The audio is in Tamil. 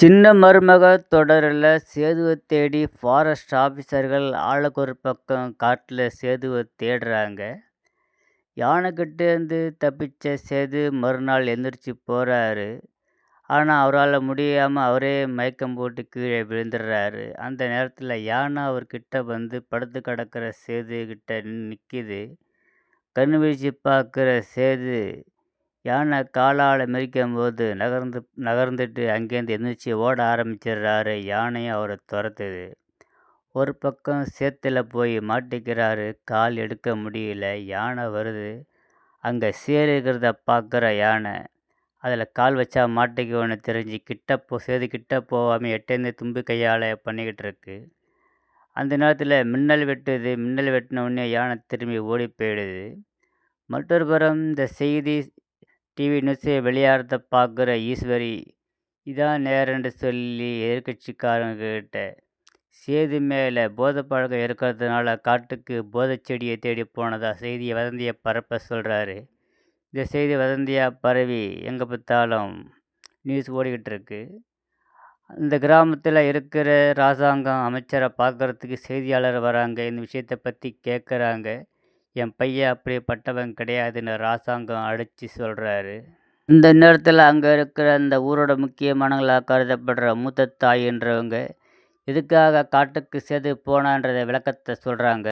சின்ன மருமக தொடரில் சேதுவை தேடி ஃபாரஸ்ட் ஆஃபீஸர்கள் ஆளுக்கு ஒரு பக்கம் காட்டில் சேதுவை தேடுறாங்க. யானைக்கிட்டேருந்து தப்பிச்ச சேது மறுநாள் எந்திரிச்சு போகிறாரு ஆனால் அவரால் முடியாமல் அவரே மயக்கம் போட்டு கீழே விழுந்துடுறாரு. அந்த நேரத்தில் யானை அவர்கிட்ட வந்து படுத்து கிடக்கிற சேது கிட்ட நிற்கிது கண் வீழ்ச்சி பார்க்குற சேது யானை காலால் மிதிக்கும்போது நகர்ந்து நகர்ந்துட்டு அங்கேருந்து எந்திரிச்சு ஓட ஆரம்பிச்சிடுறாரு. யானையும் அவரை துரத்துது. ஒரு பக்கம் சேத்துல போய் மாட்டிக்கிறாரு. கால் எடுக்க முடியல. யானை வருது. அங்கே சேறு இருக்கிறத பார்க்குற யானை. அதில் கால் வச்சா மாட்டிக்குவோன்னு தெரிஞ்சு கிட்ட போ சேது கிட்ட போகாமல் எட்டேந்து தும்பு கையால் பண்ணிக்கிட்டு இருக்கு. அந்த நேரத்தில் மின்னல் வெட்டுது. மின்னல் வெட்டின உடனே யானை திரும்பி ஓடி போயிடுது. மற்றொரு புறம் இந்த செய்தி டிவி நியூஸை வெளியாகிறத பார்க்குற ஈஸ்வரி இதான் நேரம்னு சொல்லி எதிர்கட்சிக்காரங்கக்கிட்ட சேது மேலே போதை பழக்கம் இருக்கிறதுனால காட்டுக்கு போதை செடியை தேடி போனதாக செய்தியை வதந்தியை பரப்ப சொல்கிறாரு இந்த செய்தி வதந்தியாக பரவி எங்கே பார்த்தாலும் நியூஸ் ஓடிக்கிட்டு இருக்கு இந்த கிராமத்தில் இருக்கிற ராசாங்கம் அமைச்சரை பார்க்குறதுக்கு செய்தியாளர் வராங்க. இந்த விஷயத்தை பற்றி கேட்குறாங்க என் பையன் அப்படிப்பட்டவன் கிடையாதுன்னு ராசாங்கம் அடித்து சொல்கிறாரு இந்த நேரத்தில் அங்கே இருக்கிற அந்த ஊரோட முக்கியமானங்களாக கருதப்படுற மூத்த தாயின்றவங்க எதுக்காக காட்டுக்கு சேது போனான்றத விளக்கத்தை சொல்கிறாங்க